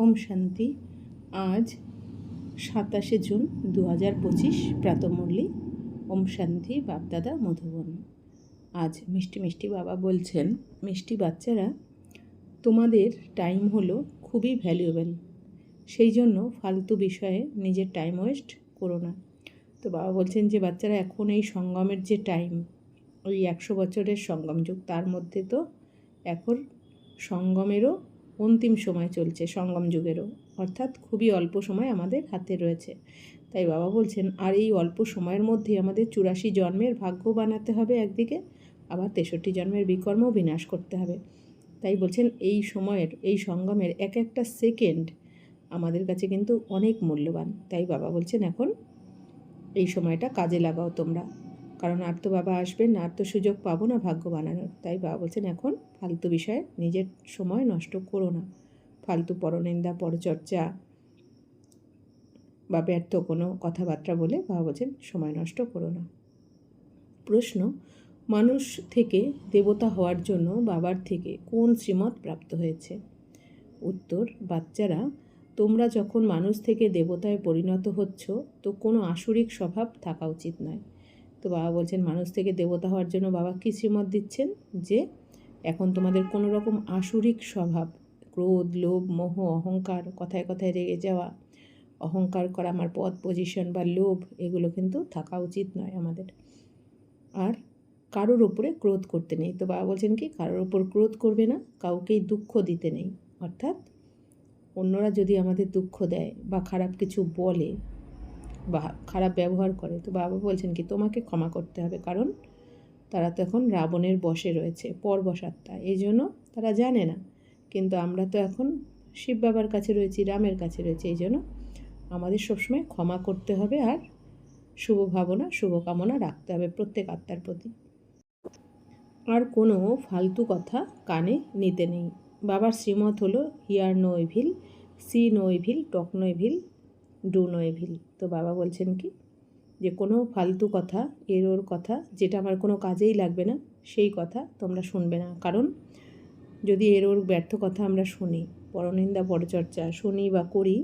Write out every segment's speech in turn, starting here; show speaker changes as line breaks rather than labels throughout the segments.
ওম শান্তি। আজ সাতাশে জুন দু হাজার পঁচিশ প্রাতমূল্যী ওম শান্তি, বাপদাদা, মধুবন। আজ মিষ্টি মিষ্টি বাবা বলছেন, মিষ্টি বাচ্চারা, তোমাদের টাইম হলো খুবই ভ্যালুয়েবল সেই জন্য ফালতু বিষয়ে নিজের টাইম ওয়েস্ট করো না। তো বাবা বলছেন যে, বাচ্চারা, এখন এই সঙ্গমের যে টাইম ওই একশো বছরের সঙ্গম যুগ, তার মধ্যে তো এখন সঙ্গমেরও অন্তিম সময় চলছে সঙ্গম যুগেরও। অর্থাৎ খুবই অল্প সময় আমাদের হাতে রয়েছে। তাই বাবা বলছেন, আর এই অল্প সময়ের মধ্যেই আমাদের চুরাশি জন্মের ভাগ্য বানাতে হবে একদিকে, আবার তেষট্টি জন্মের বিকর্ম বিনাশ করতে হবে। তাই বলছেন, এই সময়ের, এই সঙ্গমের এক একটা সেকেন্ড আমাদের কাছে কিন্তু অনেক মূল্যবান। তাই বাবা বলছেন, এখন এই সময়টা কাজে লাগাও তোমরা। কারণ আর তো বাবা আসবেন না, আর তো সুযোগ পাবো না ভাগ্য বানানোর। তাই বাবা বলছেন, এখন ফালতু বিষয়ে, নিজের সময় নষ্ট করো না। ফালতু পরনিন্দা, পরচর্চা বা ব্যর্থ কোনো কথাবার্তা বলে বাবা বলছেন, সময় নষ্ট করো না। প্রশ্ন, মানুষ থেকে দেবতা হওয়ার জন্য বাবার থেকে কোন শ্রীমত প্রাপ্ত হয়েছে? উত্তর, বাচ্চারা, তোমরা যখন মানুষ থেকে দেবতায় পরিণত হচ্ছ, তো কোনো আসরিক স্বভাব থাকা উচিত নয়। তো বাবা বলছেন, মানুষ থেকে দেবতা হওয়ার জন্য বাবা কী শ্রীমত দিচ্ছেন? যে এখন তোমাদের কোনো রকম আসরিক স্বভাব, ক্রোধ, লোভ, মোহ, অহংকার, কথায় কথায় রেগে যাওয়া, অহংকার করা আমার পদ পজিশন বা লোভ, এগুলো কিন্তু থাকা উচিত নয় আমাদের। আর কারোর ওপরে ক্রোধ করতে নেই। তো বাবা বলছেন কি, কারোর ওপর ক্রোধ করবে না, কাউকেই দুঃখ দিতে নেই। অর্থাৎ অন্যরা যদি আমাদের দুঃখ দেয় বা খারাপ কিছু বলে খারাপ ব্যবহার করে। তো বাবা বলছেন কি, তোমাকে ক্ষমা করতে হবে, কারণ তারা তো এখন রাবণের বসে রয়েছে পর বসাত্মা এই জন্য তারা জানে না। কিন্তু আমরা তো এখন শিব বাবার কাছে রয়েছি, রামের কাছে রয়েছি, এই জন্য আমাদের সবসময় ক্ষমা করতে হবে আর শুভ ভাবনা শুভকামনা রাখতে হবে প্রত্যেক আত্মার প্রতি। আর কোনো ফালতু কথা কানে নিতে নেই। বাবার শ্রীমত হলো, hear no evil, see no evil, talk no evil, do no evil. তো বাবা বলছেন কি, যে কোনো ফালতু কথা এর ওর কথা, যেটা আমার কোনো কাজেই লাগবে না, সেই কথা তোমরা শুনবে না। কারণ যদি এর ওর ব্যর্থ কথা আমরা শুনি, পরনিন্দা পরচর্চা, শুনি বা করি,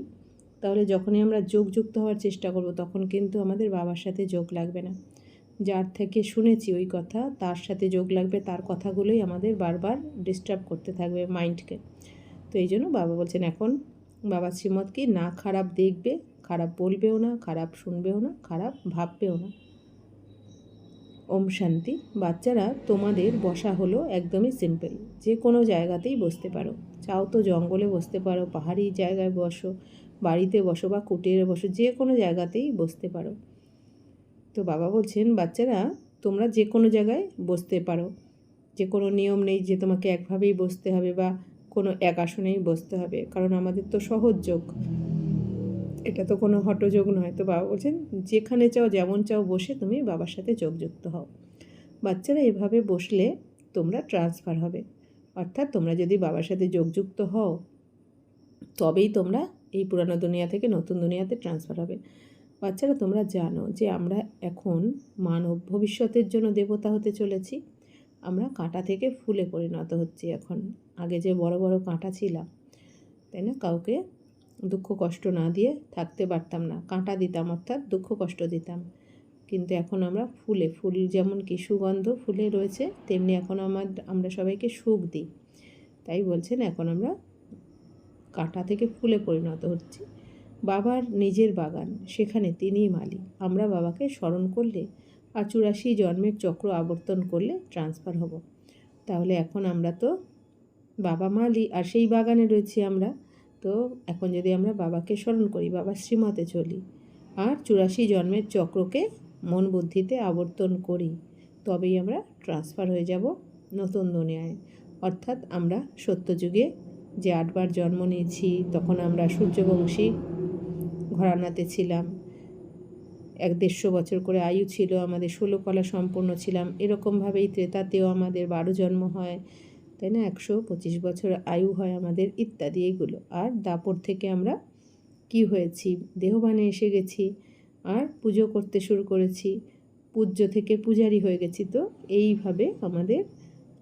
তাহলে যখনই আমরা যোগযুক্ত হওয়ার চেষ্টা করব, তখন কিন্তু আমাদের বাবার সাথে যোগ লাগবে না। যার থেকে শুনেছি ওই কথা, তার সাথে যোগ লাগবে, তার কথাগুলোই আমাদের বারবার ডিস্টার্ব করতে থাকবে মাইন্ডকে তো এই জন্য বাবা বলছেন, এখন বাবা শ্রীমত কি না খারাপ দেখবে খারাপ বলবেও না, খারাপ শুনবেও না, খারাপ ভাববেও না। ওম শান্তি। বাচ্চারা তোমাদের বসা হলো একদমই সিম্পল যে কোনো জায়গাতেই বসতে পারো। চাও তো জঙ্গলে বসতে পারো, পাহাড়ি জায়গায় বসো, বাড়িতে বসো বা কুটিরে বসো, যে কোনো জায়গাতেই বসতে পারো। তো বাবা বলছেন, বাচ্চারা, তোমরা যে কোনো জায়গায় বসতে পারো। যে কোনো নিয়ম নেই যে তোমাকে একভাবেই বসতে হবে বা কোনো এক আসনেই বসতে হবে। কারণ আমাদের তো সহজ যোগ। এটা তো কোনো হটযোগ নয়। তো বাবা বলছেন, যেখানে চাও, যেমন চাও, বসে তুমি বাবার সাথে যোগযুক্ত হও। বাচ্চারা এভাবে বসলে তোমরা ট্রান্সফার হবে। অর্থাৎ তোমরা যদি বাবার সাথে যোগযুক্ত হও, তবেই তোমরা এই পুরানো দুনিয়া থেকে নতুন দুনিয়াতে ট্রান্সফার হবে। বাচ্চারা, তোমরা জানো যে আমরা এখন মানব ভবিষ্যতের জন্য দেবতা হতে চলেছি। আমরা কাঁটা থেকে ফুলে পরিণত হচ্ছি এখন। আগে যে বড় বড় কাঁটা ছিলাম, তাই না? কাউকে দুঃখ, কষ্ট না দিয়ে থাকতে পারতাম না। কাঁটা দিতাম, অর্থাৎ দুঃখ, কষ্ট দিতাম। কিন্তু এখন আমরা ফুলে, ফুল যেমন কি সুগন্ধ ফুলে রয়েছে, তেমনি এখন আমার, আমরা সবাইকে সুখ দিই। তাই বলছেন, এখন আমরা কাঁটা থেকে ফুলে পরিণত হচ্ছি। বাবার নিজের বাগান, সেখানে তিনিই মালিক। আমরা বাবাকে স্মরণ করলে আর চুরাশি জন্মের চক্র আবর্তন করলে ট্রান্সফার হব। তাহলে এখন আমরা তো বাবা মালি, আর সেই বাগানে রয়েছি আমরা। তো এখন যদি আমরা বাবাকে স্মরণ করি বাবার শ্রীমতে চলি আর চুরাশি জন্মের চক্রকে মন বুদ্ধিতে আবর্তন করি, তবেই আমরা ট্রান্সফার হয়ে যাব নতুন দুনিয়ায়। অর্থাৎ আমরা সত্যযুগে যে আটবার জন্ম নিয়েছি, তখন আমরা সূর্যবংশী ঘরানাতে ছিলাম। এক দেড়শো বছর করে আয়ু ছিল, আমাদের ষোলো কলা সম্পূর্ণ ছিলাম। এরকমভাবেই ত্রেতাতেও আমাদের বারো জন্ম হয়। তাই না? একশো পঁচিশ বছর আয়ু হয় আমাদের ইত্যাদি এইগুলো আর দাপর থেকে আমরা কি হয়েছি? দেহবানে এসে গেছি, আর পুজো করতে শুরু করেছি। পূজ্য থেকে পূজারি হয়ে গেছি তো। এইভাবে আমাদের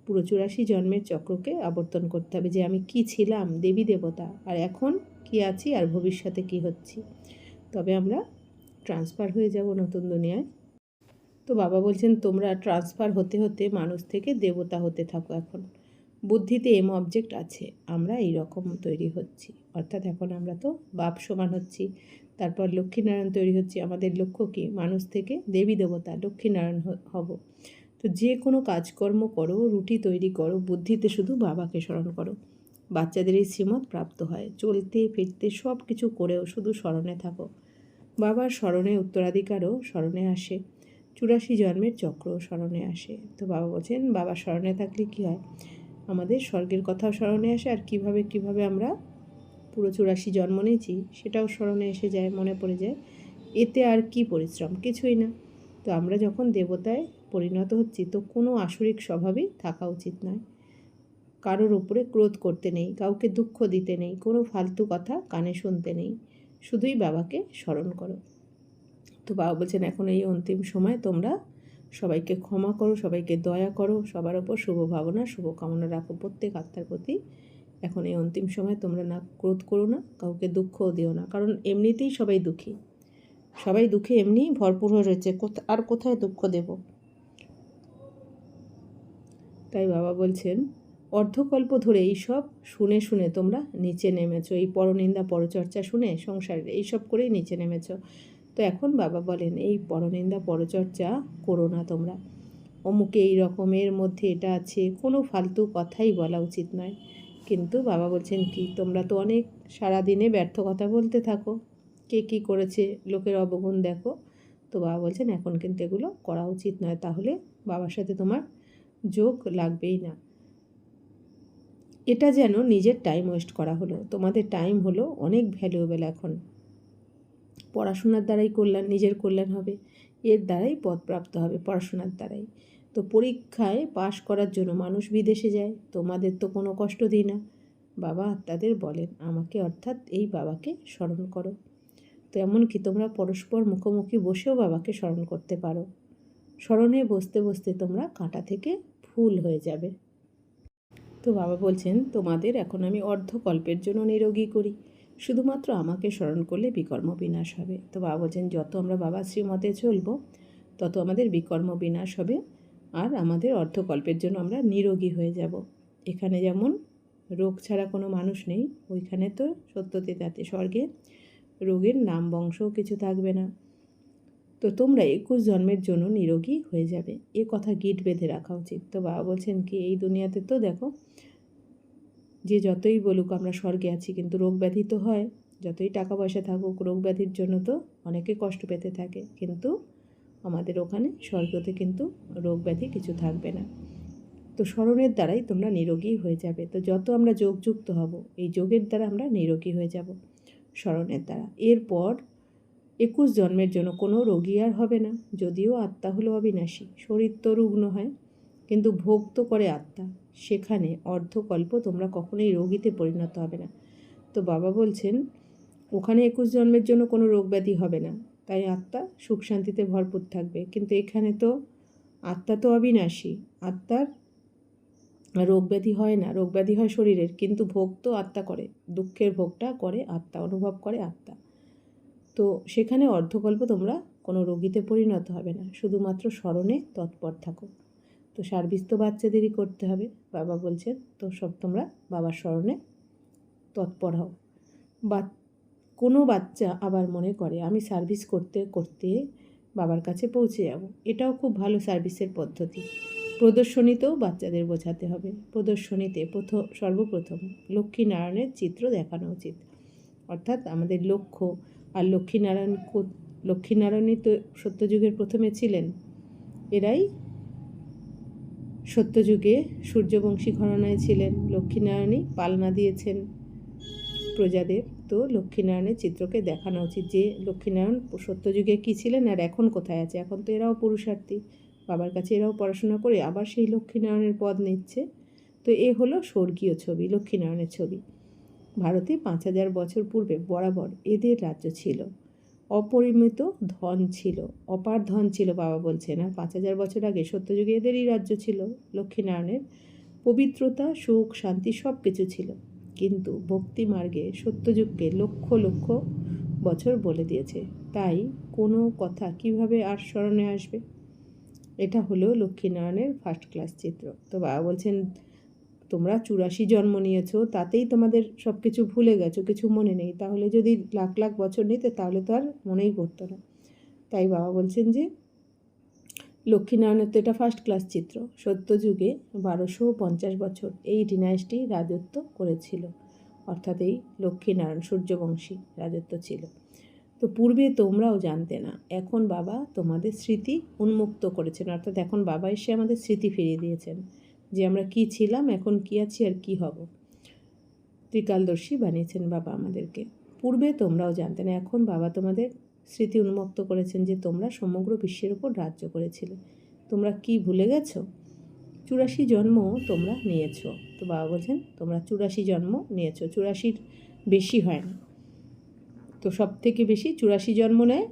পুরো চুরাশি জন্মের চক্রকে আবর্তন করতে হবে যে আমি কি ছিলাম, দেবী দেবতা, আর এখন কি আছি, আর ভবিষ্যতে কি হচ্ছি। তবে আমরা ট্রান্সফার হয়ে যাব নতুন দুনিয়ায়। তো বাবা বলছেন, তোমরা ট্রান্সফার হতে হতে মানুষ থেকে দেবতা হতে থাকো এখন। বুদ্ধিতে এম অবজেক্ট আছে, আমরা এই রকম তৈরি হচ্ছি। অর্থাৎ এখন আমরা তো বাপ সমান হচ্ছি, তারপর লক্ষ্মীনারায়ণ তৈরি হচ্ছে, আমাদের লক্ষ্য কি? মানুষ থেকে দেবী দেবতা, লক্ষ্মীনারায়ণ হব। তো যে কোনো কাজকর্ম করো, রুটি তৈরি করো, বুদ্ধিতে শুধু বাবাকে স্মরণ করো। বাচ্চাদের এই শ্রীমত প্রাপ্ত হয়। চলতে, ফিরতে সব কিছু করেও শুধু স্মরণে থাকো। বাবার স্মরণে উত্তরাধিকারও স্মরণে আসে। চুরাশি জন্মের চক্র স্মরণে আসে। তো বাবা বলছেন, বাবা স্মরণে থাকলে কী হয়? আমাদের স্বর্গের কথাও স্মরণে আসে আর কীভাবে কীভাবে আমরা পুরো চুরাশি জন্ম নিয়েছি সেটাও স্মরণে এসে যায়, মনে পড়ে যায়। এতে আর কি পরিশ্রম? কিছুই না। তো আমরা যখন দেবতায় পরিণত হচ্ছি তো কোনো আসরিক স্বভাবই থাকা উচিত নয়। কারোর উপরে ক্রোধ করতে নেই, কাউকে দুঃখ দিতে নেই, কোনো ফালতু কথা কানে শুনতে নেই। শুধুই বাবাকে স্মরণ করো। তো বাবা বলছেন, এখন এই অন্তিম সময় তোমরা সবাইকে ক্ষমা করো, সবাইকে দয়া করো, সবার ওপর শুভ ভাবনা, শুভ কামনা রাখো প্রত্যেক আত্মার প্রতি। এখন এই অন্তিম সময় তোমরা না ক্রোধ করো না, কাউকে দুঃখও দিও না, কারণ এমনিতেই সবাই দুঃখী। সবাই দুঃখে এমনিই ভরপুর হয়ে রয়েছে, কোথা- আর কোথায় দুঃখ দেব? তাই বাবা বলছেন, অর্ধকল্প ধরে এইসব শুনে শুনে তোমরা নিচে নেমেছো, এই পরনিন্দা পরচর্চা শুনে সংসারের এইসব করেই নিচে নেমেছো। তো এখন বাবা বলেন, এই পরনিন্দা পরচর্চা করো না তোমরা। অমুকে এই রকমের মধ্যে এটা আছে, কোনো ফালতু কথাই বলা উচিত নয়। কিন্তু বাবা বলছেন, কি তোমরা তো অনেক সারাদিনে ব্যর্থ কথা বলতে থাকো। কে কী করেছে, লোকের অবগুণ দেখো। তো বাবা বলছেন, এখন কিন্তু এগুলো করা উচিত নয়। তাহলে বাবার সাথে তোমার যোগ লাগবেই না। এটা যেন নিজের টাইম ওয়েস্ট করা হলো। তোমাদের টাইম হলো অনেক ভ্যালুয়েবল এখন। পড়াশোনার দ্বারাই কল্যাণ, নিজের কল্যাণ হবে। এর দ্বারাই পদপ্রাপ্ত হবে, পড়াশোনার দ্বারাই। তো পরীক্ষায় পাশ করার জন্য মানুষ বিদেশে যায়, তোমাদের তো কোনো কষ্ট দিই না। বাবা আত্মাদের বলেন, আমাকে অর্থাৎ এই বাবাকে স্মরণ করো। তো এমনকি তোমরা পরস্পর মুখোমুখি বসেও বাবাকে স্মরণ করতে পারো। স্মরণে বসতে বসতে তোমরা কাঁটা থেকে ফুল হয়ে যাবে। তো বাবা বলছেন, তোমাদের এখন আমি অর্ধকল্পের জন্য নিরোগী করি। শুধুমাত্র আমাকে স্মরণ করলে বিকর্ম বিনাশ হবে। তো বাবা বলছেন, যত আমরা বাবা শ্রীমতে চলবো, তত আমাদের বিকর্ম বিনাশ হবে আর আমাদের অর্থকল্পের জন্য আমরা নিরোগী হয়ে যাব। এখানে যেমন রোগ ছাড়া কোনো মানুষ নেই, ওইখানে তো সত্যতে তাতে স্বর্গে রোগের নাম বংশও কিছু থাকবে না। তো তোমরা একুশ জন্মের জন্য নিরোগী হয়ে যাবে। এ কথা গিট বেঁধে রাখা উচিত। তো বাবা বলছেন, কি এই দুনিয়াতে তো দেখো যে যতই বলুক আমরা স্বর্গে আছি, কিন্তু রোগ ব্যাধি তো হয়। যতই টাকা পয়সা থাকুক, রোগ ব্যাধির জন্য তো অনেকে কষ্ট পেতে থাকে। কিন্তু আমাদের ওখানে স্বর্গতে কিন্তু রোগ ব্যাধি কিছু থাকবে না। তো স্মরণের দ্বারাই তোমরা নিরোগী হয়ে যাবে। তো যত আমরা যোগযুক্ত হব, এই যোগের দ্বারা আমরা নিরোগী হয়ে যাব স্মরণের দ্বারা। এরপর একুশ জন্মের জন্য কোনো রোগী আর হবে না, যদিও আত্মা হলো অবিনাশী। শরীর তো রুগ্ন হয় কিন্তু ভোগ তো করে আত্মা। সেখানে অর্ধকল্প তোমরা কখনোই রোগীতে পরিণত হবে না। তো বাবা বলছেন, ওখানে একুশ জন্মের জন্য কোনো রোগ ব্যাধি হবে না। তাই আত্মা সুখ শান্তিতে ভরপুর থাকবে। কিন্তু এখানে তো আত্মা তো অবিনাশী। আত্মার রোগ ব্যাধি হয় না। রোগ ব্যাধি হয় শরীরের। কিন্তু ভোগ তো আত্মা করে। দুঃখের ভোগটা করে আত্মা, অনুভব করে আত্মা। তো সেখানে অর্ধকল্প তোমরা কোনো রোগীতে পরিণত হবে না। শুধুমাত্র স্মরণে তৎপর থাকো। তো সার্ভিস তো বাচ্চাদেরই করতে হবে। বাবা বলছেন তো সব তোমরা বাবার স্মরণে তৎপর হও। বা কোনো বাচ্চা আবার মনে করে, আমি সার্ভিস করতে করতে বাবার কাছে পৌঁছে যাব। এটাও খুব ভালো সার্ভিসের পদ্ধতি। প্রদর্শনীতেও বাচ্চাদের বোঝাতে হবে। প্রদর্শনীতে প্রথম সর্বপ্রথম লক্ষ্মীনারায়ণের চিত্র দেখানো উচিত। অর্থাৎ আমাদের লক্ষ্য, আর লক্ষ্মীনারায়ণ লক্ষ্মীনারায়ণই তো সত্যযুগের প্রথমে ছিলেন। এরাই সত্যযুগে সূর্যবংশী ঘরানায় ছিলেন লক্ষ্মীনারায়ণই, পালনা দিয়েছেন প্রজাদের। তো লক্ষ্মীনারায়ণের চিত্রকে দেখানো উচিত যে লক্ষ্মীনারায়ণ সত্যযুগে কী ছিলেন আর এখন কোথায় আছে? এখন তো এরাও পুরুষার্থী, বাবার কাছে এরাও পড়াশোনা করে আবার সেই লক্ষ্মীনারায়ণের পদ নিচ্ছে। তো এ হলো স্বর্গীয় ছবি, লক্ষ্মীনারায়ণের ছবি। ভারতে পাঁচ হাজার বছর পূর্বে বরাবর এদের রাজ্য ছিল। অপরিমিত ধন ছিল, অপার ধন ছিল বাবা বলছে না পাঁচ হাজার বছর আগে সত্যযুগে এদেরই রাজ্য ছিল, লক্ষ্মীনারায়ণের পবিত্রতা, সুখ, শান্তি সব কিছু ছিল। কিন্তু ভক্তি মার্গে সত্যযুগকে লক্ষ লক্ষ বছর বলে দিয়েছে। তাই কোনো কথা কীভাবে আর স্মরণে আসবে? এটা হলো লক্ষ্মীনারায়ণের ফার্স্ট ক্লাস চিত্র। তো বাবা বলছেন তোমরা চুরাশি জন্ম নিয়েছো, তাতেই তোমাদের সব কিছু ভুলে গেছো, কিছু মনে নেই। তাহলে যদি লাখ লাখ বছর নিতে, তাহলে তো আর মনেই পড়তো না। তাই বাবা বলছেন যে, লক্ষ্মীনারায়ণের তো এটা ফার্স্ট ক্লাস চিত্র। সত্যযুগে বারোশো পঞ্চাশ বছর এই ডিনাইসটি রাজত্ব করেছিল। অর্থাৎ এই লক্ষ্মীনারায়ণ সূর্যবংশী রাজত্ব ছিল। তো পূর্বে তোমরাও জানতে না, এখন বাবা তোমাদের স্মৃতি উন্মুক্ত করেছেন। অর্থাৎ এখন বাবা এসে আমাদের স্মৃতি ফিরিয়ে দিয়েছেন। যে আমরা কি ছিলাম, এখন কি আছি আর কি হব। ত্রিকালদর্শী বানিয়েছেন বাবা আমাদেরকে। পূর্বে তোমরাও জানতে না এখন বাবা তোমাদের স্মৃতি উন্মুক্ত করেছেন যে তোমরা সমগ্র বিশ্বের উপর রাজ্য করেছিলে। তোমরা কি ভুলে গেছো? চুরাশি জন্ম তোমরা নিয়েছো। তো বাবা বলছেন, তোমরা চুরাশি জন্ম নিয়েছো। চুরাশির বেশি হয় না। তো সব থেকে বেশি চুরাশি জন্ম নেয়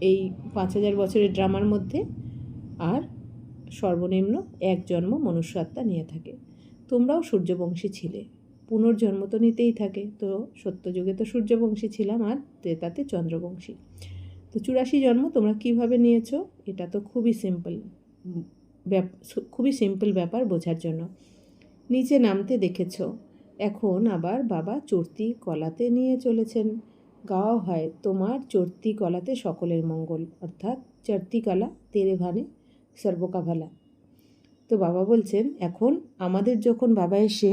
এই পাঁচ হাজার বছরের ড্রামার মধ্যে। আর সর্বনিম্ন এক জন্ম মনুষ্য আত্মা নিয়ে থাকে। তোমরাও সূর্যবংশী ছিলে। পুনর্জন্ম তো নিতেই থাকে। তো সত্যযুগে তো সূর্যবংশী ছিলাম আর ত্রেতাতে চন্দ্রবংশী। তো চুরাশি জন্ম তোমরা কীভাবে নিয়েছো? এটা তো খুবই সিম্পল খুবই সিম্পল ব্যাপার বোঝার জন্য। নিচে নামতে দেখেছ। এখন আবার বাবা চর্তি কলাতে নিয়ে চলেছেন। গাওয়া হয় তোমার চর্তি কলাতে সকলের মঙ্গল। অর্থাৎ চর্তি কলা, তেরে ভানে সর্বকা ভালা তো বাবা বলছেন, এখন আমাদের যখন বাবা এসে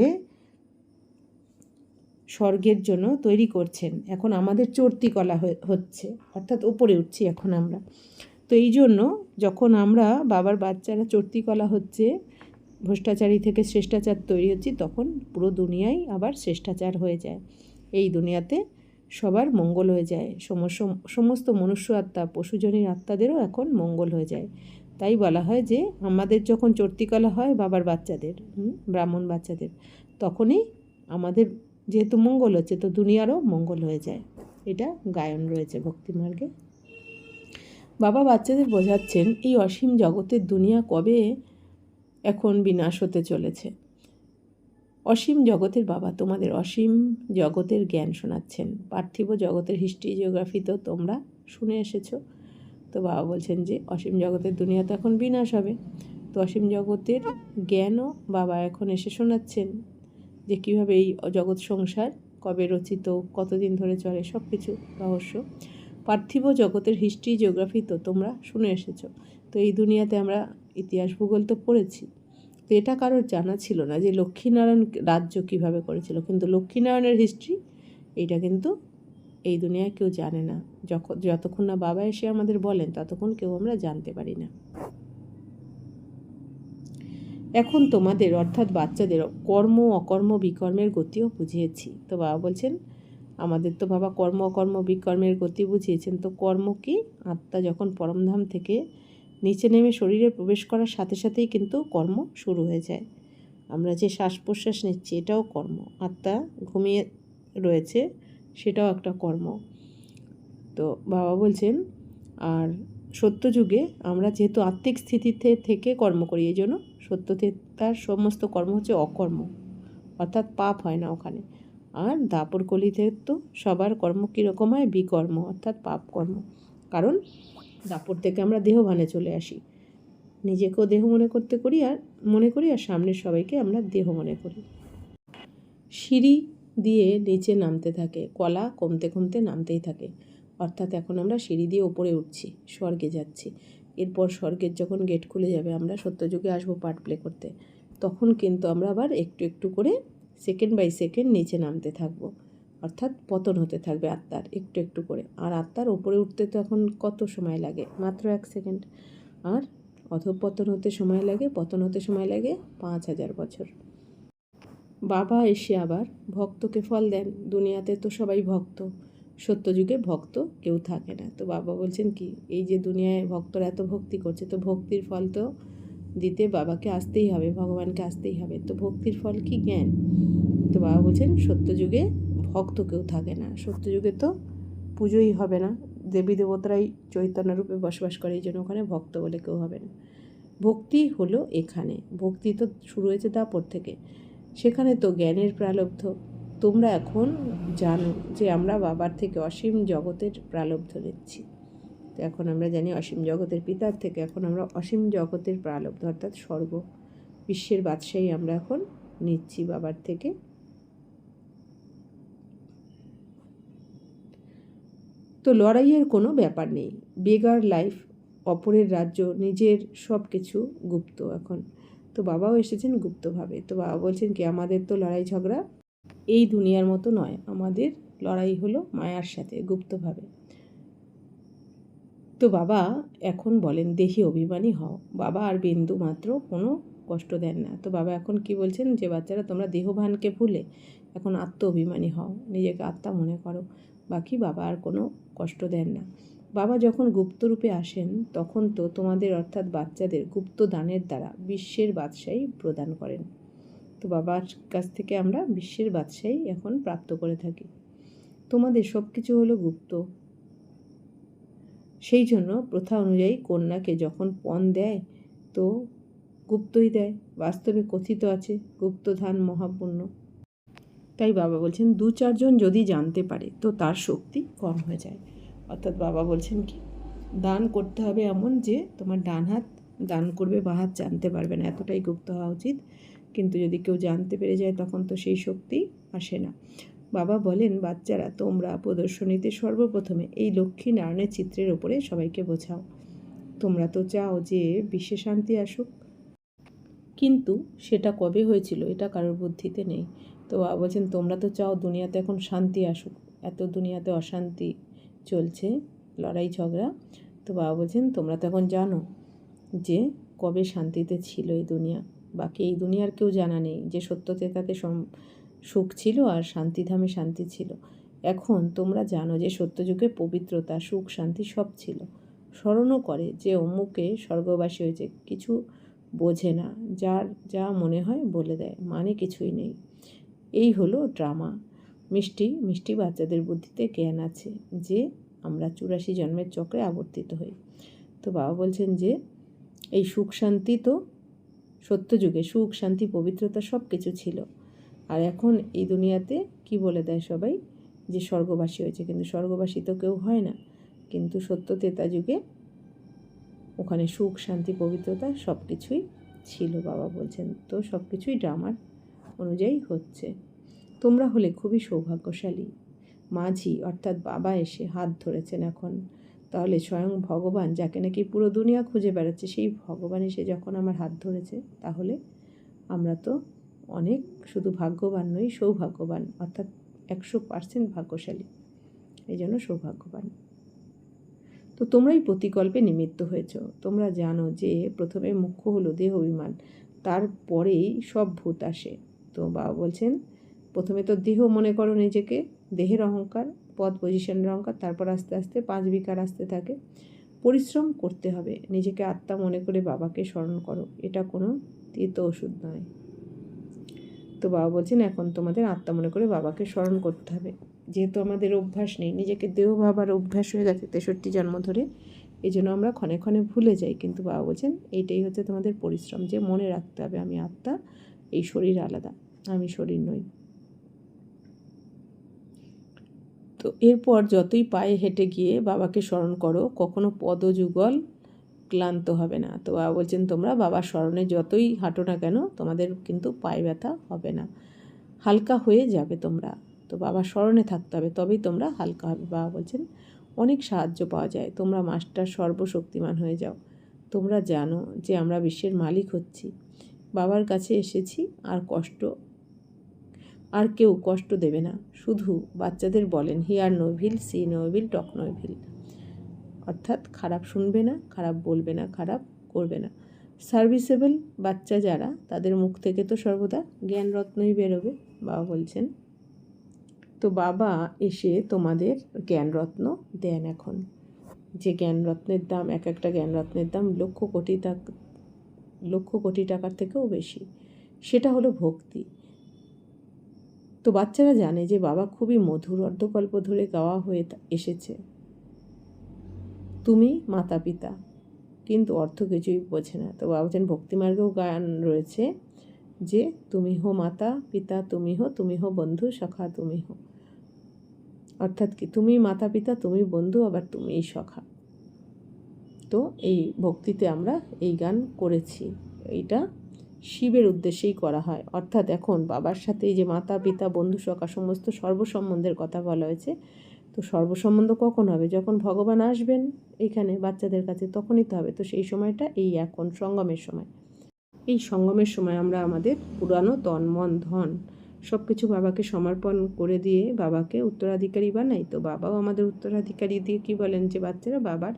স্বর্গের জন্য তৈরি করছেন, এখন আমাদের চর্তি কলা হচ্ছে, অর্থাৎ ওপরে উঠছি এখন আমরা। তো এই জন্য যখন আমরা বাবার বাচ্চারা চর্তি কলা হচ্ছে, ভ্রষ্টাচারী থেকে শ্রেষ্টাচার তৈরি হচ্ছে, তখন পুরো দুনিয়ায় আবার শ্রেষ্টাচার হয়ে যায়। এই দুনিয়াতে সবার মঙ্গল হয়ে যায়। সমস্ত মনুষ্য আত্মা পশুজনীর আত্মাদেরও এখন মঙ্গল হয়ে যায়। তাই বলা হয় যে আমাদের যখন চর্তিকলা হয় বাবার বাচ্চাদের ব্রাহ্মণ বাচ্চাদের, তখনই আমাদের যেহেতু মঙ্গল হচ্ছে, তো দুনিয়ারও মঙ্গল হয়ে যায়। এটা গায়ন রয়েছে ভক্তিমার্গে বাবা বাচ্চাদের বোঝাচ্ছেন, এই অসীম জগতের দুনিয়া কবে এখন বিনাশ হতে চলেছে? অসীম জগতের বাবা তোমাদের অসীম জগতের জ্ঞান শোনাচ্ছেন। পার্থিব জগতের হিস্ট্রি জিওগ্রাফি তো তোমরা শুনে এসেছ। তো বাবা বলছেন যে অসীম জগতের দুনিয়া তো এখন বিনাশ হবে। তো অসীম জগতের জ্ঞানও বাবা এখন এসে শোনাচ্ছেন যে কীভাবে এই জগৎ সংসার, কবে রচিত, কতদিন ধরে চলে সব কিছু রহস্য। পার্থিব জগতের হিস্ট্রি জিওগ্রাফি তো তোমরা শুনে এসেছ। তো এই দুনিয়াতে আমরা ইতিহাস ভূগোল তো পড়েছি। তো এটা কারোর জানা ছিল না যে লক্ষ্মীনারায়ণ রাজ্য কীভাবে করেছিল। কিন্তু লক্ষ্মীনারায়ণের হিস্ট্রি এইটা কিন্তু এই দুনিয়ায় কেউ জানে না। যখন যতক্ষণ না বাবা এসে আমাদের বলেন, ততক্ষণ কেউ আমরা জানতে পারি না। এখন তোমাদের, অর্থাৎ বাচ্চাদের, কর্ম অকর্ম বিকর্মের গতিও বুঝিয়েছি। তো বাবা বলছেন, আমাদের তো বাবা কর্ম অকর্ম বিকর্মের গতি বুঝিয়েছেন। তো কর্ম কি? আত্মা যখন পরমধাম থেকে নিচে নেমে শরীরে প্রবেশ করার সাথে সাথেই কিন্তু কর্ম শুরু হয়ে যায়। আমরা যে শ্বাস প্রশ্বাস নিচ্ছি, এটাও কর্ম। আত্মা ঘুমিয়ে রয়েছে সেটাও একটা কর্ম। তো বাবা বলছেন, আর সত্যযুগে আমরা যেহেতু আত্মিক স্থিতিতে থেকে কর্ম করি, এই জন্য সত্যতে তার সমস্ত কর্ম হচ্ছে অকর্ম। অর্থাৎ পাপ হয় না ওখানে। আর দাপর কলিতে তো সবার কর্ম কীরকম হয়? বিকর্ম, অর্থাৎ পাপ কর্ম। কারণ দাপর থেকে আমরা দেহভানে চলে আসি। নিজেকেও দেহ মনে করতে করি আর মনে করি, আর সামনের সবাইকে আমরা দেহ মনে করি। সিঁড়ি দিয়ে নিচে নামতে থাকে। কলা কমতে কমতে নামতেই থাকে। অর্থাৎ এখন আমরা সিঁড়ি দিয়ে ওপরে উঠছি, স্বর্গে যাচ্ছি। এরপর স্বর্গের যখন গেট খুলে যাবে, আমরা সত্যযুগে আসব পার্ট প্লে করতে। তখন কিন্তু আমরা আবার একটু একটু করে সেকেন্ড বাই সেকেন্ড নিচে নামতে থাকব। অর্থাৎ পতন হতে থাকবে আত্মার, একটু একটু করে। আর আত্মার ওপরে উঠতে তো এখন কত সময় লাগে? মাত্র এক সেকেন্ড আর অধপতন হতে সময় লাগে, পতন হতে সময় লাগে পাঁচ হাজার বছর। বাবা এসে আবার ভক্তকে ফল দেন। দুনিয়াতে তো সবাই ভক্ত। সত্যযুগে ভক্ত কেউ থাকে না। তো বাবা বলছেন কি, এই যে দুনিয়ায় ভক্তরা এত ভক্তি করছে, তো ভক্তির ফল তো দিতে বাবাকে আসতেই হবে, ভগবানকে আসতেই হবে। তো ভক্তির ফল কি জ্ঞান? তো বাবা বলছেন, সত্যযুগে ভক্ত কেউ থাকে না। সত্যযুগে তো পুজোই হবে না। দেবী দেবতারাই চৈতন্য রূপে বসবাস করে, এই জন্য ওখানে ভক্ত বলে কেউ হবে না। ভক্তি হলো এখানে। ভক্তি তো শুরু হয়েছে তারপর থেকে। সেখানে তো জ্ঞানের প্রালব্ধ। তোমরা এখন জানো যে আমরা বাবার থেকে অসীম জগতের প্রালব্ধ নিচ্ছি। তো এখন আমরা জানি অসীম জগতের পিতার থেকে এখন আমরা অসীম জগতের প্রালব্ধ, অর্থাৎ স্বর্গ। বিশ্বের বাদশাহী আমরা এখন নিচ্ছি বাবার থেকে। তো লড়াইয়ের কোনো ব্যাপার নেই। বেগার লাইফ, অপরের রাজ্য, নিজের সব কিছু গুপ্ত এখন। তো বাবাও এসেছেন গুপ্তভাবে। তো বাবা বলছেন কি, আমাদের তো লড়াই ঝগড়া এই দুনিয়ার মতো নয়, আমাদের লড়াই হলো মায়ার সাথে, গুপ্তভাবে। তো বাবা এখন বলেন, দেহি অভিমানী হও। বাবা আর বিন্দু মাত্র কোনো কষ্ট দেন না। তো বাবা এখন কি বলছেন, যে বাচ্চারা তোমরা দেহভানকে ভুলে এখন আত্ম অভিমানী হও, নিজেকে আত্মা মনে করো। বাকি বাবা আর কোনো কষ্ট দেন না। বাবা যখন গুপ্তরূপে আসেন, তখন তো তোমাদের অর্থাৎ বাচ্চাদের গুপ্ত দানের দ্বারা বিশ্বের বাদশাহী প্রদান করেন। তো বাবার কাছ থেকে আমরা বিশ্বের বাদশাহী এখন প্রাপ্ত করে থাকি। তোমাদের সব কিছু হলো গুপ্ত। সেই জন্য প্রথা অনুযায়ী কন্যাকে যখন পণ দেয়, তো গুপ্তই দেয়। বাস্তবে কথিত আছে, গুপ্তধান মহাপুণ্য তাই বাবা বলছেন দু চারজন যদি জানতে পারে, তো তার শক্তি কম হয়ে যায়। অর্থাৎ বাবা বলছেন কি, দান করতে হবে এমন যে তোমার ডান হাত দান করবে বা হাত জানতে পারবে না। এতটাই গুপ্ত হওয়া উচিত। কিন্তু যদি কেউ জানতে পেরে যায়, তখন তো সেই শক্তি আসে না। বাবা বলেন, বাচ্চারা, তোমরা প্রদর্শনীতে সর্বপ্রথমে এই লক্ষ্মী নারায়ণের চিত্রের ওপরে সবাইকে বোঝাও। তোমরা তো চাও যে বিশ্বে শান্তি আসুক। কিন্তু সেটা কবে হয়েছিল, এটা কারোর বুদ্ধিতে নেই। তো বলছেন, তোমরা তো চাও দুনিয়াতে এখন শান্তি আসুক। এত দুনিয়াতে অশান্তি চলছে লড়াই ঝগড়া। তো বাবা বলছেন, তোমরা তো এখন জানো যে কবে শান্তিতে ছিল এই দুনিয়া। বাকি এই দুনিয়ার কেউ জানা নেই। যে সত্যতে তাতে সুখ ছিল আর শান্তিধামে শান্তি ছিল। এখন তোমরা জানো যে সত্যযুগে পবিত্রতা, সুখ, শান্তি সব ছিল। স্মরণও করে যে অমুকে স্বর্গবাসী হয়েছে। কিছু বোঝে না। যার যা মনে হয় বলে দেয়। মানে কিছুই নেই। এই হলো ড্রামা। মিষ্টি মিষ্টি বাচ্চাদের বুদ্ধিতে জ্ঞান আছে যে আমরা চুরাশি জন্মের চক্রে আবর্তিত হই। তো বাবা বলছেন যে, এই সুখ শান্তি তো সত্যযুগে সুখ, শান্তি, পবিত্রতা সব কিছু ছিল। আর এখন এই দুনিয়াতে কি বলে দেয় সবাই? যে স্বর্গবাসী হয়েছে। কিন্তু স্বর্গবাসী তো কেউ হয় না। কিন্তু সত্য তেতা যুগে ওখানে সুখ, শান্তি, পবিত্রতা সব কিছুই ছিল বাবা বলছেন। তো সব কিছুই ড্রামার অনুযায়ী হচ্ছে। তোমরা হলে খুবই সৌভাগ্যশালী। মাঝি অর্থাৎ বাবা এসে হাত ধরেছেন এখন। তাহলে স্বয়ং ভগবান, যাকে নাকি পুরো দুনিয়া খুঁজে বেড়াচ্ছে, সেই ভগবান এসে যখন আমার হাত ধরেছে, তাহলে আমরা তো অনেক শুধু ভাগ্যবান নই, সৌভাগ্যবান, অর্থাৎ একশো পার্সেন্ট ভাগ্যশালী। এই জন্য সৌভাগ্যবান। তো তোমরাই প্রতিকল্পে নিমিত্ত হয়েছ। তোমরা জানো যে প্রথমে মুখ্য হলো দেহ অভিমান, তারপরেই সব ভূত আসে। তো বাবা বলছেন, প্রথমে তো দেহ মনে করো নিজেকে দেহের অহংকার পদ পজিশনের অহংকার, তারপর আস্তে আস্তে পাঁচ বিকার আসতে থাকে। পরিশ্রম করতে হবে। নিজেকে আত্মা মনে করে বাবাকে স্মরণ করো। এটা কোনো তীর্থ ওষুধ নয়। তো বাবা বলছেন, এখন তোমাদের আত্মা মনে করে বাবাকে স্মরণ করতে হবে। যেহেতু আমাদের অভ্যাস নেই, নিজেকে দেহ ভাবার অভ্যাস হয়ে গেছে তেষট্টি জন্ম ধরে এই জন্য আমরা ক্ষণে ক্ষণে ভুলে যাই। কিন্তু বাবা বলছেন, এইটাই হচ্ছে তোমাদের পরিশ্রম। যে মনে রাখতে হবে, আমি আত্মা, এই শরীর আলাদা, আমি শরীর নই। তো এরপর যতই পায়ে হেঁটে গিয়ে বাবাকে স্মরণ করো, কখনো পদযুগল ক্লান্ত হবে না। তো বাবা বলছেন, তোমরা বাবার স্মরণে যতই হাঁটো না কেন, তোমাদের কিন্তু পায়ে ব্যথা হবে না। হালকা হয়ে যাবে তোমরা। তো বাবার স্মরণে থাকতে হবে, তবেই তোমরা হালকা হবে। বাবা বলছেন, অনেক সাহায্য পাওয়া যায়। তোমরা মাস্টার সর্বশক্তিমান হয়ে যাও। তোমরা জানো যে আমরা বিশ্বের মালিক হচ্ছি। বাবার কাছে এসেছি আর কষ্ট আর কেউ কষ্ট দেবে না। শুধু বাচ্চাদের বলেন হিয়ার নোভিল, সি নোভিল, টক নোভিল। অর্থাৎ খারাপ শুনবে না, খারাপ বলবে না, খারাপ করবে না। সার্ভিসেবল বাচ্চা যারা, তাদের মুখ থেকে তো সর্বদা জ্ঞান রত্নই বেরোবে, বাবা বলছেন। তো বাবা এসে তোমাদের জ্ঞানরত্ন দেন এখন। যে জ্ঞানরত্নের দাম, এক একটা জ্ঞানরত্নের দাম লক্ষ কোটি টাকা, লক্ষ কোটি টাকার থেকেও বেশি। সেটা হলো ভক্তি। তো বাচ্চারা জানে যে বাবা খুবই মধুর অর্ধকল্প ধরে গাওয়া হয়ে এসেছে। তুমি মাতা পিতা, কিন্তু অর্থ কিছুই বোঝে না। তো বাবুজান ভক্তিমার্গেও গান রয়েছে যে, তুমি হো মাতা পিতা, তুমি হো তুমি হো বন্ধু, সখা, তুমি হো। অর্থাৎ কি, তুমি মাতা পিতা, তুমি বন্ধু, আবার তুমিই সখা। তো এই ভক্তিতে আমরা এই গান করেছি। এইটা শিবের উদ্দেশ্যেই করা হয়। অর্থাৎ এখন বাবার সাথে যে মাতা, পিতা, বন্ধু, সখা সমস্ত সর্বসম্বন্ধের কথা বলা হয়েছে। তো সর্বসম্বন্ধ কখন হবে? যখন ভগবান আসবেন এখানে বাচ্চাদের কাছে, তখনই তো হবে। তো সেই সময়টা এই এখন সঙ্গমের সময়। এই সঙ্গমের সময় আমরা আমাদের পুরানো তন, মন, ধন সব কিছু বাবাকে সমর্পণ করে দিয়ে বাবাকে উত্তরাধিকারী বানাই। তো বাবাও আমাদের উত্তরাধিকারী দিয়ে কি বলেন যে, বাচ্চারা, বাবার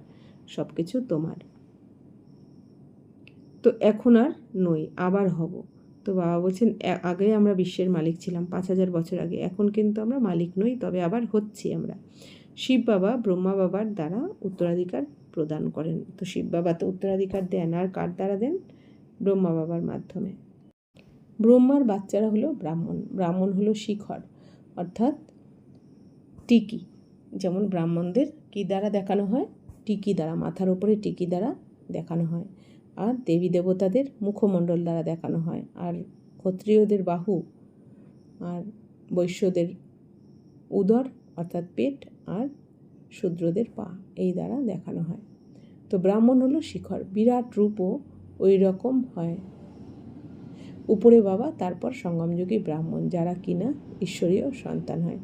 সব কিছু তোমার। তো এখন আর নই, আবার হব। তো বাবা বলছেন, "এ- আগে আমরা বিশ্বের মালিক ছিলাম, পাঁচ হাজার বছর আগে। এখন কিন্তু আমরা মালিক নই, তবে আবার হচ্ছি আমরা। শিব বাবা ব্রহ্মা বাবার দ্বারা উত্তরাধিকার প্রদান করেন। তো শিব বাবা তো উত্তরাধিকার দেন, আর কার দ্বারা দেন? ব্রহ্মা বাবার মাধ্যমে। ব্রহ্মার বাচ্চারা হলো ব্রাহ্মণ। ব্রাহ্মণ হলো শিখর, অর্থাৎ টিকি। যেমন ব্রাহ্মণদের কি দ্বারা দেখানো হয়? টিকি দ্বারা, মাথার উপরে টিকি দ্বারা দেখানো হয়। আর দেবী দেবতাদের মুখমণ্ডল দ্বারা দেখানো হয়। আর ক্ষত্রিয়দের বাহু আর বৈশ্যদের উদর অর্থাৎ পেট আর শূদ্রদের পা এই দ্বারা দেখানো হয়। তো ব্রাহ্মণ হলো শিখর, বিরাট রূপও ওই রকম হয়। উপরে বাবা, তারপর সঙ্গমযোগী ব্রাহ্মণ, যারা কিনা ঈশ্বরীয় সন্তান হয়।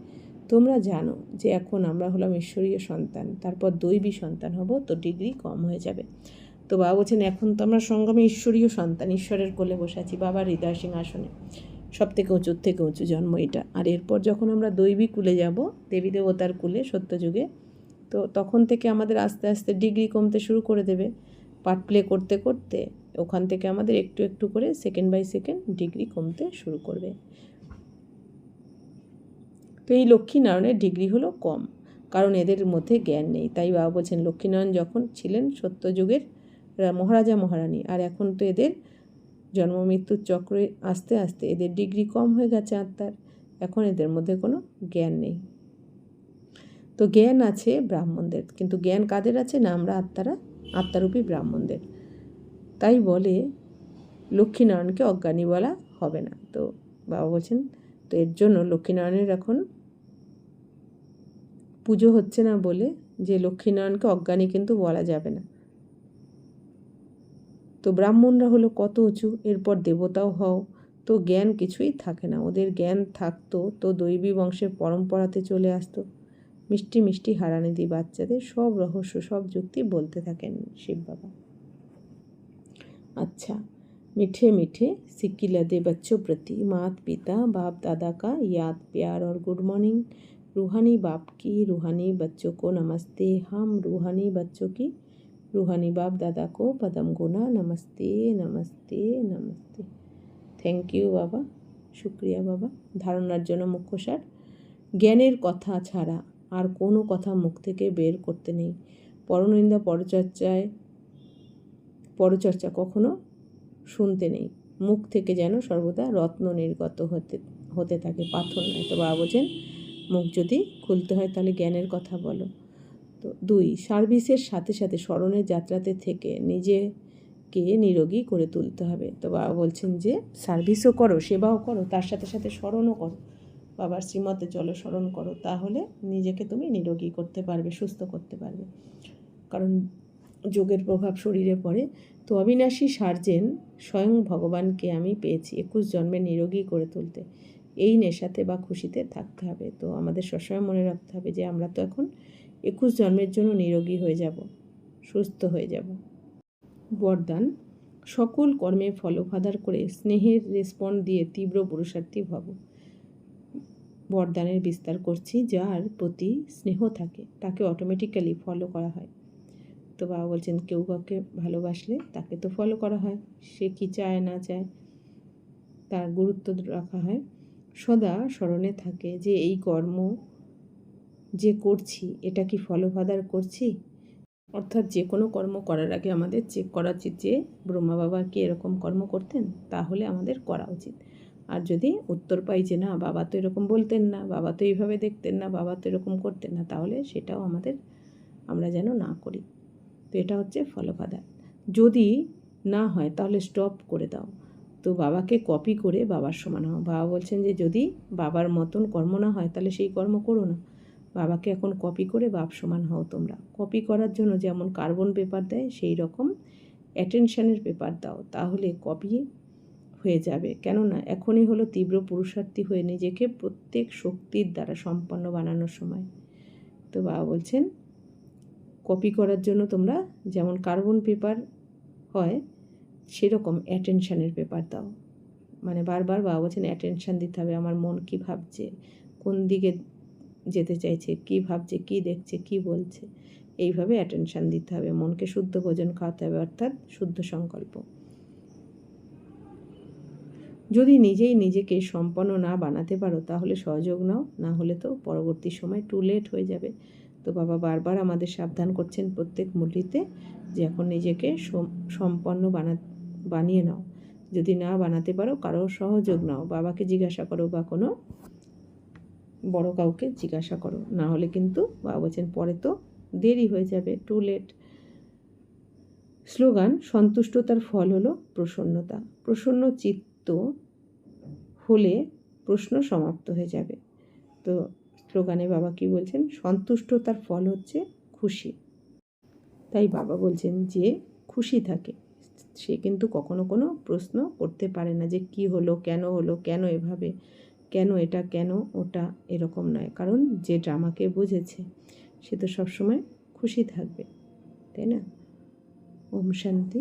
তোমরা জানো যে এখন আমরা হলাম ঈশ্বরীয় সন্তান, তারপর দৈবী সন্তান হব, তো ডিগ্রি কম হয়ে যাবে। তো বাবা বলছেন, এখন তো আমরা সঙ্গমে ঈশ্বরীয় সন্তান, ঈশ্বরের কোলে বসে আছি বাবার হৃদয় সিংহাসনে। সব থেকে উঁচুর থেকে উঁচু জন্ম এটা। আর এরপর যখন আমরা দৈবী কুলে যাব, দেবী দেবতার কুলে, সত্যযুগে, তো তখন থেকে আমাদের আস্তে আস্তে ডিগ্রি কমতে শুরু করে দেবে। পার্ট প্লে করতে করতে ওখান থেকে আমাদের একটু একটু করে সেকেন্ড বাই সেকেন্ড ডিগ্রি কমতে শুরু করবে। তো এই লক্ষ্মীনারায়ণের ডিগ্রি হলো কম, কারণ এদের মধ্যে জ্ঞান নেই। তাই বাবা বলছেন, লক্ষ্মীনারায়ণ যখন ছিলেন সত্যযুগের মহারাজা, মহারানী। আর এখন তো এদের জন্ম মৃত্যুর চক্রে আস্তে আস্তে এদের ডিগ্রি কম হয়ে গেছে আত্মার। এখন এদের মধ্যে কোনো জ্ঞান নেই। তো জ্ঞান আছে ব্রাহ্মণদের, কিন্তু জ্ঞান কাদের আছে না আমরা আত্মারা, আত্মারূপী ব্রাহ্মণদের? তাই বলে লক্ষ্মীনারায়ণকে অজ্ঞানী বলা হবে না। তো বাবা বলছেন, তো এর জন্য লক্ষ্মীনারায়ণের এখন পুজো হচ্ছে না বলে যে লক্ষ্মীনারায়ণকে অজ্ঞানী কিন্তু বলা যাবে না। তো ব্রাহ্মণরা হলো কত উঁচু এরপর দেবতাও হও তো জ্ঞান কিছুই থাকে না ওদের জ্ঞান থাকতো তো দৈবী বংশের পরম্পরাতে চলে আসতো মিষ্টি মিষ্টি হারানিদি বাচ্চাদের সব রহস্য সব যুক্তি বলতে থাকেন শিব বাবা अच्छा मीठे मीठे सिक्की लदे बच्चों प्रति मात पिता बाप दादा का याद प्यार और गुड मॉर्निंग रूहानी बाप की रूहानी बच्चों को नमस्ते हम रूहानी बच्चों की रूहानी बाप दादा को पदम गुना नमस्ते नमस्ते नमस्ते থ্যাংক ইউ বাবা শুক্রিয়া বাবা ধারণার জন্য মুখ্য সার জ্ঞানের কথা ছাড়া আর কোনো কথা মুখ থেকে বের করতে নেই পরনিন্দা পরচর্চায় পরচর্চা কখনো শুনতে নেই মুখ থেকে যেন সর্বদা রত্ন নির্গত হতে হতে থাকে পাথর নয় তো বাবা বোঝেন মুখ যদি খুলতে হয় তাহলে জ্ঞানের কথা বলো তো দুই, সার্ভিসের সাথে সাথে স্মরণের যাত্রাতে থেকে নিজেকে নিরোগী করে তুলতে হবে। তো বাবা বলছেন যে, সার্ভিসও করো, সেবাও করো, তার সাথে সাথে স্মরণও করো। বাবার শ্রীমতে চলো, স্মরণ করো, তাহলে নিজেকে তুমি নিরোগী করতে পারবে, সুস্থ করতে পারবে। কারণ যোগের প্রভাব শরীরে পড়ে। তো অবিনাশী সার্জেন স্বয়ং ভগবানকে আমি পেয়েছি একুশ জন্মে নিরোগী করে তুলতে। এই নেশাতে বা খুশিতে থাকতে হবে। তো আমাদের সবসময় মনে রাখতে হবে যে, আমরা তো এখন একুশ জন্মের জন্য নিরোগী হয়ে যাব, সুস্থ হয়ে যাব। বরদান, সকল কর্মে ফলফাদার করে স্নেহের রেসপন্ড দিয়ে তীব্র পুরুষার্থী ভব বরদানের বিস্তার করছি, যার প্রতি স্নেহ থাকে, তাকে অটোমেটিক্যালি ফলো করা হয়। তো বাবা বলছেন, কেউ কাউকে ভালোবাসলে তাকে তো ফলো করা হয়, সে কি চায়, না চায়, তার গুরুত্ব রাখা হয়। সদা স্মরণে থাকে যে এই কর্ম যে করছি, এটা কি ফলফাদার করছি? অর্থাৎ যে কোনো কর্ম করার আগে আমাদের চেক করা উচিত যে ব্রহ্মা বাবা কি এরকম কর্ম করতেন, তাহলে আমাদের করা উচিত। আর যদি উত্তর পাই যে না, বাবা তো এরকম বলতেন না, বাবা তো এইভাবে দেখতেন না, বাবা তো এরকম করতেন না, তাহলে সেটাও আমাদের, আমরা যেন না করি। তো এটা হচ্ছে ফলফাদার যদি না হয়, তাহলে স্টপ করে দাও। তো বাবাকে কপি করে বাবার সমান হও। বাবা বলছেন যে যদি বাবার মতন কর্ম না হয়, তাহলে সেই কর্ম করো না। বাবাকে এখন কপি করে বাপ সমান হও তোমরা। কপি করার জন্য যেমন কার্বন পেপার দেয়, সেই রকম অ্যাটেনশানের পেপার দাও, তাহলে কপি হয়ে যাবে। কেননা এখনই হলো তীব্র পুরুষার্থী হয়ে নিজেকে প্রত্যেক শক্তির দ্বারা সম্পন্ন বানানোর সময়। তো বাবা বলছেন কপি করার জন্য তোমরা যেমন কার্বন পেপার হয়, সেরকম অ্যাটেনশানের পেপার দাও। মানে বারবার বাবা বলছেন অ্যাটেনশান দিতে হবে, আমার মন কী ভাবছে? কোন দিকে যেতে চাইছে, কী ভাবছে, কী দেখছে, কী বলছে, এইভাবে অ্যাটেনশান দিতে হবে। মনকে শুদ্ধ ভোজন খাওয়াতে হবে, অর্থাৎ শুদ্ধ সংকল্প। যদি নিজেই নিজেকে সম্পন্ন না বানাতে পারো, তাহলে সহযোগ নাও, না হলে তো পরবর্তী সময় টু লেট হয়ে যাবে। তো বাবা বারবার আমাদের সাবধান করছেন প্রত্যেক মুরলিতে যে এখন নিজেকে সম্পন্ন বানা, বানিয়ে নাও। যদি না বানাতে পারো, কারও সহযোগ নাও। বাবাকে জিজ্ঞাসা করো বা কোনো বড় কাউকে জিজ্ঞাসা করো। না হলে কিন্তু বাবা বলছেন, পরে তো দেরি হয়ে যাবে টু লেট স্লোগান, সন্তুষ্টতার ফল হলো প্রসন্নতা। প্রসন্ন চিত্ত হলে প্রশ্ন সমাপ্ত হয়ে যাবে। তো স্লোগানে বাবা কি বলছেন? সন্তুষ্টতার ফল হচ্ছে খুশি। তাই বাবা বলছেন যে খুশি থাকে। সে কিন্তু কখনো কোনো প্রশ্ন করতে পারে না যে কি হলো, কেন হলো, কেন এভাবে। কেন এটা কেন ওটা এরকম নয়। কারণ যে ড্রামাকে বুঝেছে, সে তো সবসময় খুশি থাকবে, তাই না? ওম শান্তি।